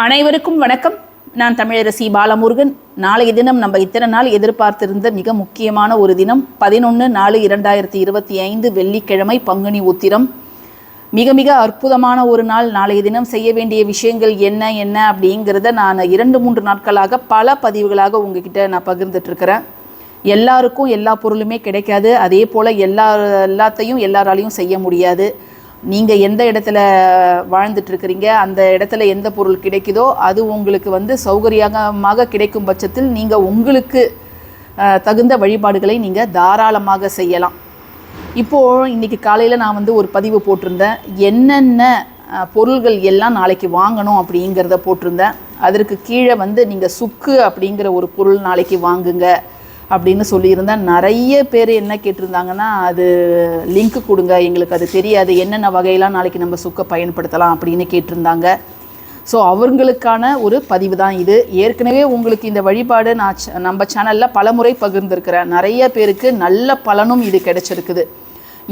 அனைவருக்கும் வணக்கம். நான் தமிழரசி பாலமுருகன். நாளைய தினம் நம்ம இத்தனை நாள் எதிர்பார்த்திருந்த மிக முக்கியமான ஒரு தினம் பதினொன்று நாலு இரண்டாயிரத்தி இருபத்தி ஐந்து வெள்ளிக்கிழமை பங்குனி உத்திரம். மிக மிக அற்புதமான ஒரு நாள். நாளைய தினம் செய்ய வேண்டிய விஷயங்கள் என்ன என்ன அப்படிங்கிறத நான் இரண்டு மூன்று நாட்களாக பல பதிவுகளாக உங்ககிட்ட நான் பகிர்ந்துட்டுருக்கிறேன். எல்லாருக்கும் எல்லா பொருளுமே கிடைக்காது. அதே போல் எல்லா எல்லாத்தையும் எல்லாராலையும் செய்ய முடியாது. நீங்கள் எந்த இடத்துல வாழ்ந்துட்டுருக்கிறீங்க அந்த இடத்துல எந்த பொருள் கிடைக்குதோ அது உங்களுக்கு வந்து சௌகரியமாக கிடைக்கும் பட்சத்தில் நீங்கள் உங்களுக்கு தகுந்த வழிபாடுகளை நீங்கள் தாராளமாக செய்யலாம். இப்போது இன்றைக்கி காலையில் நான் வந்து ஒரு பதிவு போட்டிருந்தேன். என்னென்ன பொருள்கள் எல்லாம் நாளைக்கு வாங்கணும் அப்படிங்கிறத போட்டிருந்தேன். அதற்கு கீழே வந்து நீங்கள் சுக்கு அப்படிங்கிற ஒரு பொருள் நாளைக்கு வாங்குங்க. அப்படின்னு சொல்லியிருந்தேன் நிறைய பேர் என்ன கேட்டிருந்தாங்கன்னா அது லிங்க் கொடுங்க எங்களுக்கு அது தெரியாது என்னென்ன வகையெல்லாம் நாளைக்கு நம்ம சுக்க பயன்படுத்தலாம் அப்படின்னு கேட்டிருந்தாங்க. ஸோ அவங்களுக்கான ஒரு பதிவு தான் இது. ஏற்கனவே உங்களுக்கு இந்த வழிபாடு நான் நம்ம சேனலில் பலமுறை பகிர்ந்திருக்கிறேன். நிறைய பேருக்கு நல்ல பலனும் இது கிடைச்சிருக்குது.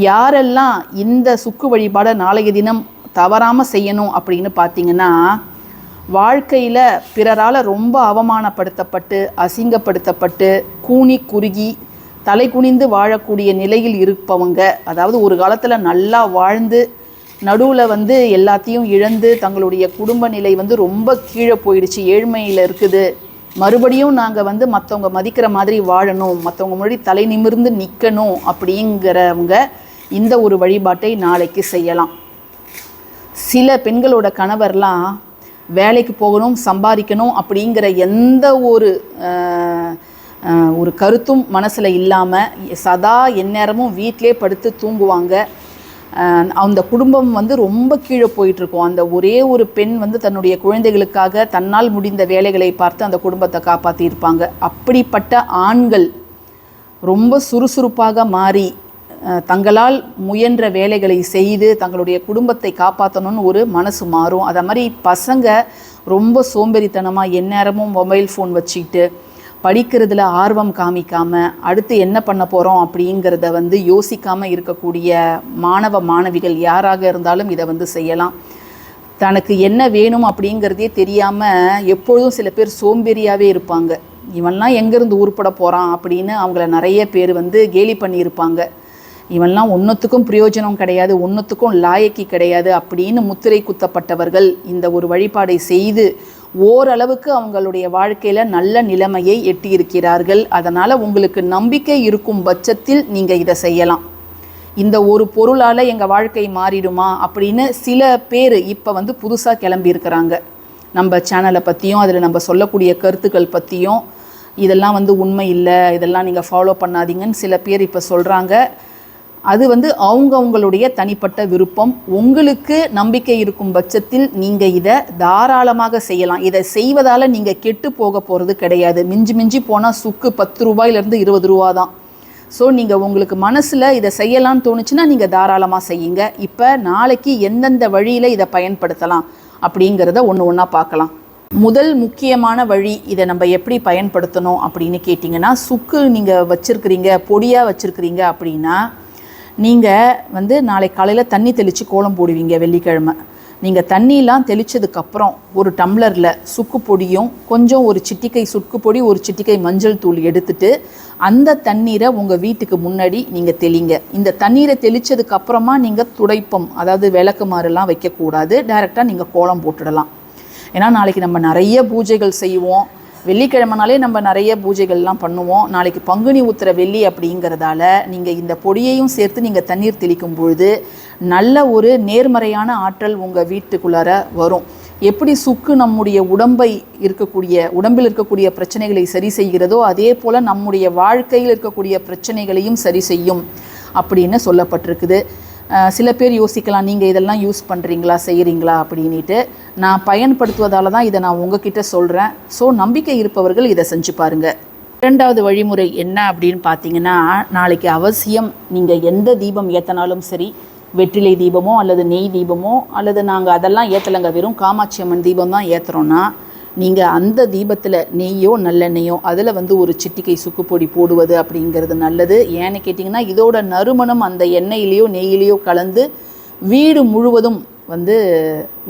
யாரெல்லாம் இந்த சுக்கு வழிபாடை நாளைய தினம் தவறாமல் செய்யணும் அப்படின்னு பார்த்தீங்கன்னா வாழ்க்கையில் பிறரால் ரொம்ப அவமானப்படுத்தப்பட்டு அசிங்கப்படுத்தப்பட்டு கூனி குறுகி தலை குனிந்து வாழக்கூடிய நிலையில் இருப்பவங்க அதாவது ஒரு காலத்தில் நல்லா வாழ்ந்து நடுவில் வந்து எல்லாத்தையும் இழந்து தங்களுடைய குடும்ப நிலை வந்து ரொம்ப கீழே போயிடுச்சு ஏழ்மையில் இருக்குது. மறுபடியும் நாங்கள் வந்து மற்றவங்க மதிக்கிற மாதிரி வாழணும் மற்றவங்க முன்னாடி தலை நிமிர்ந்து நிற்கணும் அப்படிங்கிறவங்க இந்த ஒரு வழிபாட்டை நாளைக்கு செய்யலாம். சில பெண்களோட கணவர்லாம் வேலைக்கு போகணும் சம்பாதிக்கணும் அப்படிங்கிற எந்த ஒரு ஒரு கருத்தும் மனசில் இல்லாமல் சதா எந்நேரமும் வீட்டிலே படுத்து தூங்குவாங்க. அந்த குடும்பம் வந்து ரொம்ப கீழே போயிட்டுருக்கும். அந்த ஒரே ஒரு பெண் வந்து தன்னுடைய குழந்தைகளுக்காக தன்னால் முடிந்த வேலைகளை பார்த்து அந்த குடும்பத்தை காப்பாற்றியிருப்பாங்க அப்படிப்பட்ட ஆண்கள் ரொம்ப சுறுசுறுப்பாக மாறி தங்களால் முயன்ற வேலைகளை செய்து தங்களுடைய குடும்பத்தை காப்பாற்றணும்னு ஒரு மனசு மாறும். அதை மாதிரி பசங்க ரொம்ப சோம்பேறித்தனமாக எந்நேரமும் மொபைல் ஃபோன் வச்சுக்கிட்டு படிக்கிறதுல ஆர்வம் காமிக்காமல் அடுத்து என்ன பண்ண போகிறோம் அப்படிங்கிறத வந்து யோசிக்காமல் இருக்கக்கூடிய மாணவ மாணவிகள் யாராக இருந்தாலும் இதை வந்து செய்யலாம். தனக்கு என்ன வேணும் அப்படிங்கிறதே தெரியாமல் எப்பொழுதும் சில பேர் சோம்பேறியாகவே இருப்பாங்க. இவன்லாம் எங்கேருந்து உருப்பட போகிறான் அப்படின்னு அவங்கள நிறைய பேர் வந்து கேலி பண்ணியிருப்பாங்க. இவன்லாம் ஒன்றுத்துக்கும் பிரயோஜனம் கிடையாது ஒன்றுத்துக்கும் லாயக்கி கிடையாது அப்படின்னு முத்திரை குத்தப்பட்டவர்கள் இந்த ஒரு வழிபாடை செய்து ஓரளவுக்கு அவங்களுடைய வாழ்க்கையில் நல்ல நிலைமையை எட்டியிருக்கிறார்கள். அதனால் உங்களுக்கு நம்பிக்கை இருக்கும் பட்சத்தில் நீங்கள் இதை செய்யலாம். இந்த ஒரு பொருளால் எங்கள் வாழ்க்கை மாறிடுமா அப்படின்னு சில பேர் இப்போ வந்து புதுசாக கிளம்பியிருக்கிறாங்க நம்ம சேனலை பற்றியும் அதில் நம்ம சொல்லக்கூடிய கருத்துக்கள் பற்றியும் இதெல்லாம் வந்து உண்மை இல்லை இதெல்லாம் நீங்கள் ஃபாலோ பண்ணாதீங்கன்னு சில பேர் இப்போ சொல்கிறாங்க அது வந்து அவங்கவுங்களுடைய தனிப்பட்ட விருப்பம். உங்களுக்கு நம்பிக்கை இருக்கும் பட்சத்தில் நீங்கள் இதை தாராளமாக செய்யலாம். இதை செய்வதால் நீங்கள் கெட்டு போக போகிறது கிடையாது. மிஞ்சி மிஞ்சி போனால் சுக்கு பத்து ரூபாயிலேருந்து இருபது ரூபா தான். ஸோ நீங்கள் உங்களுக்கு மனசில் இதை செய்யலாம்னு தோணுச்சுன்னா நீங்கள் தாராளமாக செய்யுங்க. இப்போ நாளைக்கு எந்தெந்த வழியில் இதை பயன்படுத்தலாம் அப்படிங்கிறத ஒன்று ஒன்றா பார்க்கலாம். முதல் முக்கியமான வழி இதை நம்ம எப்படி பயன்படுத்தணும் அப்படின்னு கேட்டிங்கன்னா சுக்கு நீங்கள் வச்சுருக்கிறீங்க பொடியாக வச்சுருக்கிறீங்க அப்படின்னா நீங்கள் வந்து நாளை காலையில் தண்ணி தெளித்து கோலம் போடுவீங்க வெள்ளிக்கிழமை. நீங்கள் தண்ணியெலாம் தெளித்ததுக்கப்புறம் ஒரு டம்ளரில் சுக்கு பொடியும் கொஞ்சம் ஒரு சிட்டிக்கை சுக்கு பொடி ஒரு சிட்டிக்கை மஞ்சள் தூள் எடுத்துட்டு அந்த தண்ணீரை உங்கள் வீட்டுக்கு முன்னாடி நீங்கள் தெளிங்க. இந்த தண்ணீரை தெளித்ததுக்கப்புறமா நீங்கள் துடைப்பம் அதாவது விளக்குமாறுலாம் வைக்கக்கூடாது. டைரெக்டாக நீங்கள் கோலம் போட்டுடலாம். ஏன்னா நாளைக்கு நம்ம நிறைய பூஜைகள் செய்வோம். வெள்ளிக்கிழமைனாலே நம்ம நிறைய பூஜைகள்லாம் பண்ணுவோம். நாளைக்கு பங்குனி உத்திர வெள்ளி அப்படிங்கிறதால நீங்கள் இந்த பொடியையும் சேர்த்து நீங்கள் தண்ணீர் தெளிக்கும் பொழுது நல்ல ஒரு நேர்மறையான ஆற்றல் உங்கள் வீட்டுக்குள்ளார வரும். எப்படி சுக்கு நம்முடைய உடம்பை இருக்கக்கூடிய உடம்பில் இருக்கக்கூடிய பிரச்சனைகளை சரி செய்கிறதோ அதே போல் நம்முடைய வாழ்க்கையில் இருக்கக்கூடிய பிரச்சனைகளையும் சரி செய்யும் அப்படின்னு சொல்லப்பட்டிருக்குது. சில பேர் யோசிக்கலாம் நீங்கள் இதெல்லாம் யூஸ் பண்ணுறீங்களா செய்கிறீங்களா அப்படின்ட்டு நான் பயன்படுத்துவதால் தான் இதை நான் உங்ககிட்ட சொல்கிறேன் ஸோ நம்பிக்கை இருப்பவர்கள் இதை செஞ்சு பாருங்கள் இரண்டாவது வழிமுறை என்ன அப்படின்னு பார்த்தீங்கன்னா நாளைக்கு அவசியம் நீங்கள் எந்த தீபம் ஏற்றினாலும் சரி வெற்றிலை தீபமோ அல்லது நெய் தீபமோ அல்லது நாங்கள் அதெல்லாம் ஏற்றலைங்க வெறும் காமாட்சி அம்மன் தீபம் தான் ஏற்றுறோன்னா நீங்கள் அந்த தீபத்தில் நெய்யோ நல்லெண்ணெய்யோ அதில் வந்து ஒரு சிட்டிக்கை சுக்குப்பொடி போடுவது அப்படிங்கிறது நல்லது. ஏன்னு கேட்டிங்கன்னா இதோட நறுமணம் அந்த எண்ணெயிலேயோ நெய்யிலேயோ கலந்து வீடு முழுவதும் வந்து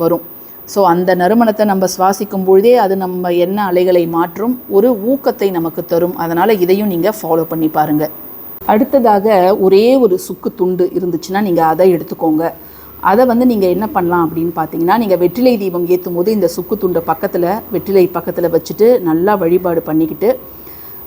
வரும். ஸோ அந்த நறுமணத்தை நம்ம சுவாசிக்கும் பொழுதே அது நம்ம எண்ண அலைகளை மாற்றும் ஒரு ஊக்கத்தை நமக்கு தரும். அதனால் இதையும் நீங்கள் ஃபாலோ பண்ணி பாருங்கள் அடுத்ததாக ஒரே ஒரு சுக்கு துண்டு இருந்துச்சுன்னா நீங்கள் அதை எடுத்துக்கோங்க. அதை வந்து நீங்கள் என்ன பண்ணலாம் அப்படின்னு பார்த்தீங்கன்னா நீங்கள் வெற்றிலை தீபம் ஏற்றும் போது இந்த சுக்கு துண்டை பக்கத்தில் வெற்றிலை பக்கத்தில் வச்சுட்டு நல்லா வழிபாடு பண்ணிக்கிட்டு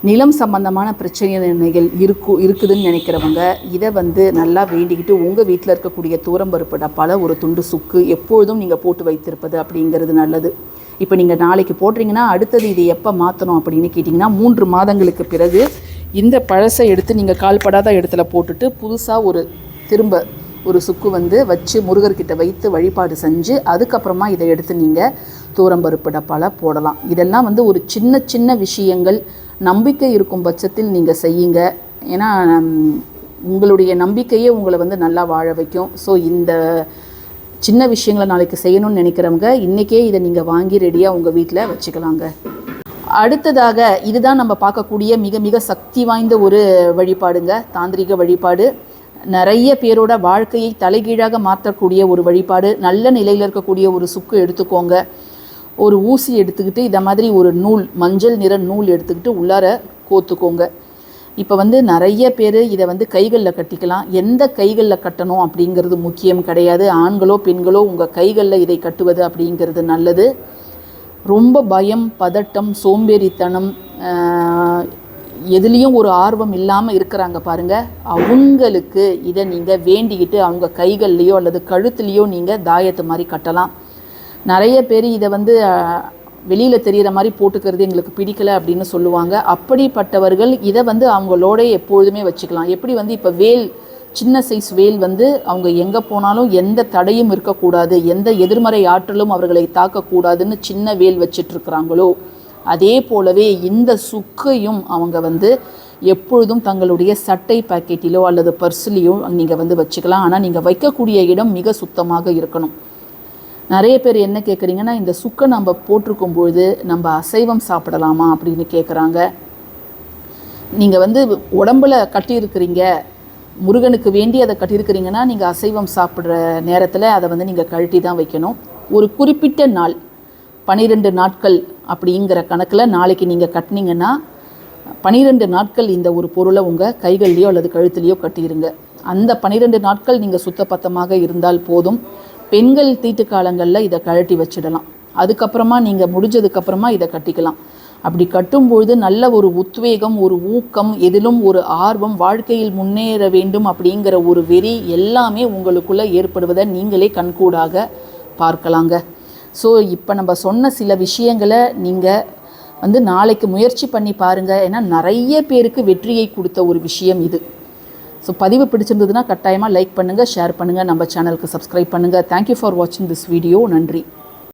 நிலம் சம்பந்தமான பிரச்சனைகள் இருக்கு இருக்குதுன்னு நினைக்கிறவங்க இதை வந்து நல்லா வேண்டிக்கிட்டு உங்கள் வீட்டில் இருக்கக்கூடிய தூரம்பருப்பு டப்பால் ஒரு துண்டு சுக்கு எப்பொழுதும் நீங்கள் போட்டு வைத்திருப்பது அப்படிங்கிறது நல்லது. இப்போ நீங்கள் நாளைக்கு போடுறீங்கன்னா அடுத்தது இது எப்போ மாற்றணும் அப்படின்னு கேட்டிங்கன்னா மூன்று மாதங்களுக்கு பிறகு இந்த பழசை எடுத்து நீங்கள் கால்படாத இடத்துல போட்டுட்டு புதுசாக ஒரு திரும்ப ஒரு சுக்கு வந்து வச்சு முருகர்கிட்ட வைத்து வழிபாடு செஞ்சு அதுக்கப்புறமா இதை எடுத்து நீங்கள் தூரம்பருப்பு டப்பாவில் போடலாம். இதெல்லாம் வந்து ஒரு சின்ன சின்ன விஷயங்கள். நம்பிக்கை இருக்கும் பட்சத்தில் நீங்கள் செய்யுங்க. ஏன்னா உங்களுடைய நம்பிக்கையே உங்களை வந்து நல்லா வாழ வைக்கும். ஸோ இந்த சின்ன விஷயங்களை நாளைக்கு செய்யணும்னு நினைக்கிறவங்க இன்றைக்கே இதை நீங்கள் வாங்கி ரெடியாக உங்கள் வீட்டில் வச்சுக்கலாங்க. அடுத்ததாக இதுதான் நம்ம பார்க்கக்கூடிய மிக மிக சக்தி வாய்ந்த ஒரு வழிபாடுங்க. தாந்திரிக வழிபாடு. நிறைய பேரோட வாழ்க்கையை தலைகீழாக மாற்றக்கூடிய ஒரு வழிபாடு நல்ல நிலையில் இருக்கக்கூடிய ஒரு சுக்கு எடுத்துக்கோங்க. ஒரு ஊசி எடுத்துக்கிட்டு இதை மாதிரி ஒரு நூல் மஞ்சள் நிற நூல் எடுத்துக்கிட்டு உள்ளார கோத்துக்கோங்க. இப்போ வந்து நிறைய பேர் இதை வந்து கைகளில் கட்டிக்கலாம். எந்த கைகளில் கட்டணும் அப்படிங்கிறது முக்கியம் கிடையாது. ஆண்களோ பெண்களோ உங்கள் கைகளில் இதை கட்டுவது அப்படிங்கிறது நல்லது. ரொம்ப பயம் பதட்டம் சோம்பேறித்தனம் எதுலேயும் ஒரு ஆர்வம் இல்லாமல் இருக்கிறாங்க பாருங்கள் அவங்களுக்கு இதை நீங்கள் வேண்டிக்கிட்டு அவங்க கைகள்லேயோ அல்லது கழுத்துலேயோ நீங்கள் தாயத்து மாதிரி கட்டலாம். நிறைய பேர் இதை வந்து வெளியில் தெரிகிற மாதிரி போட்டுக்கிறது எங்களுக்கு பிடிக்கல அப்படின்னு சொல்லுவாங்க. அப்படிப்பட்டவர்கள் இதை வந்து அவங்களோட எப்பொழுதுமே வச்சுக்கலாம். எப்படி வந்து இப்போ வேல் சின்ன சைஸ் வேல் வந்து அவங்க எங்கே போனாலும் எந்த தடையும் இருக்கக்கூடாது. எந்த எதிர்மறை ஆற்றலும் அவர்களை தாக்கக்கூடாதுன்னு சின்ன வேல் வச்சிட்ருக்கிறாங்களோ அதே போலவே இந்த சுக்கையும் அவங்க வந்து எப்பொழுதும் தங்களுடைய சட்டை பாக்கெட்டிலோ அல்லது பர்ஸ்லேயோ நீங்கள் வந்து வச்சுக்கலாம். ஆனால் நீங்கள் வைக்கக்கூடிய இடம் மிக சுத்தமாக இருக்கணும். நிறைய பேர் என்ன கேட்குறீங்கன்னா இந்த சுக்கை நம்ம போட்டிருக்கும் பொழுது நம்ம அசைவம் சாப்பிடலாமா அப்படின்னு கேட்குறாங்க நீங்கள் வந்து உடம்புல கட்டியிருக்கிறீங்க முருகனுக்கு வேண்டி அதை கட்டியிருக்கிறீங்கன்னா நீங்கள் அசைவம் சாப்பிட்ற நேரத்தில் அதை வந்து நீங்கள் கழட்டி தான் வைக்கணும். ஒரு குறிப்பிட்ட நாள் பன்னிரெண்டு நாட்கள் அப்படிங்கிற கணக்கில் நாளைக்கு நீங்கள் கட்டினீங்கன்னா பன்னிரெண்டு நாட்கள் இந்த ஒரு பொருளை உங்கள் கைகள்லையோ அல்லது கழுத்துலையோ கட்டிடுங்க அந்த பன்னிரெண்டு நாட்கள் நீங்கள் சுத்தபத்தமாக இருந்தால் போதும். பெண்கள் தீட்டு காலங்களில் இதை கழட்டி வச்சிடலாம். அதுக்கப்புறமா நீங்கள் முடிஞ்சதுக்கப்புறமா இதை கட்டிக்கலாம். அப்படி கட்டும்பொழுது நல்ல ஒரு உத்வேகம் ஒரு ஊக்கம் எதிலும் ஒரு ஆர்வம் வாழ்க்கையில் முன்னேற வேண்டும் அப்படிங்கிற ஒரு வெறி எல்லாமே உங்களுக்குள்ளே ஏற்படுவதை நீங்களே கண்கூடாக பார்க்கலாங்க. ஸோ இப்போ நம்ம சொன்ன சில விஷயங்களை நீங்கள் வந்து நாளைக்கு முயற்சி பண்ணி பாருங்கள் ஏன்னா நிறைய பேருக்கு வெற்றியை கொடுத்த ஒரு விஷயம் இது. ஸோ பதிவு பிடிச்சிருந்ததுன்னா கட்டாயமாக லைக் பண்ணுங்கள் ஷேர் பண்ணுங்கள் நம்ம சேனலுக்கு சப்ஸ்கிரைப் பண்ணுங்கள் தேங்க்யூ ஃபார் வாட்சிங் திஸ் வீடியோ நன்றி.